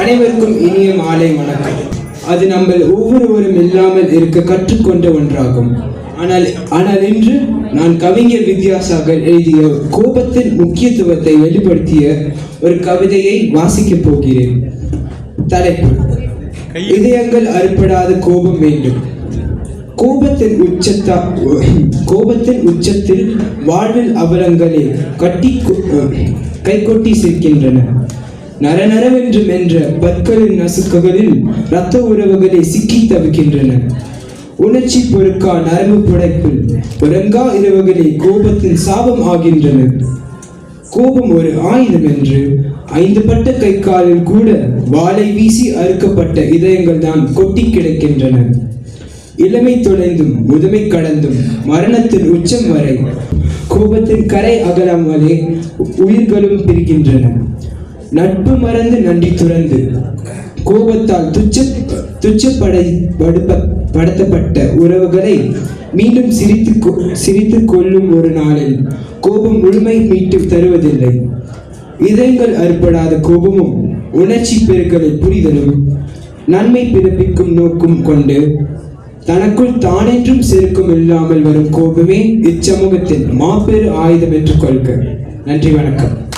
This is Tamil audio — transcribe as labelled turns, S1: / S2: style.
S1: அனைவருக்கும் இனிய மாலை வணக்கம். அது நம்ம ஒவ்வொருவரும் இல்லாமல் இருக்க கற்றுக்கொண்ட ஒன்றாகும். ஆனால் ஆனால் இன்று நான் கவிஞர் வித்யாசாகர் எழுதிய கோபத்தின் முக்கியத்துவத்தை வெளிப்படுத்திய ஒரு கவிதையை வாசிக்கப் போகிறேன். தலைப்பு. இதயங்கள் அறுபடாத கோபம் வேண்டும். கோபத்தின் உச்சத்தா கோபத்தின் உச்சத்தில் வாழ்வில் அவலங்களே கட்டி கைகொட்டி சிரிக்கின்றன. நரநரவென்று மென்ற பற்களின் நசுக்குகளில் இரத்த உறவுகளை சிக்கி தவிக்கின்றன. உணர்ச்சி பொறுக்கா நரம்பு புடைப்பில் உறங்கா இரவுகளே கோபத்தின் சாபம் ஆகின்றன. கோபம் ஒரு ஆயுதம் என்று ஐந்து பட்ட கை காலில் கூட வாளை வீசி அறுக்கப்பட்ட இதயங்கள் தான் கொட்டி கிடக்கின்றன. இளமை தொலைந்தும் முதுமை கடந்தும் மரணத்தின் உச்சம் வரை கோபத்தின் கரை அகலாமலே உயிர்களும் பிரிக்கின்றன நட்பு மறந்து நன்றி துறந்து கோபத்தால் துச்ச துச்சப்படை படுத்தப்பட்ட உறவுகளை மீண்டும் சிரித்து கொ- சிரித்து கொள்ளும் ஒரு நாளில் கோபம் முழுமை மீட்டு தருவதில்லை. இதயங்கள் அறுபடாத கோபமும் உணர்ச்சி பெருக்களை புரிதலும் நன்மை பிறப்பிக்கும் நோக்கும் கொண்டு தனக்குள் தானென்றும் செருக்கும் இல்லாமல் வரும் கோபமே இச்சமூகத்தின் மாபெரு ஆயுதம் என்று கொள்க. நன்றி வணக்கம்.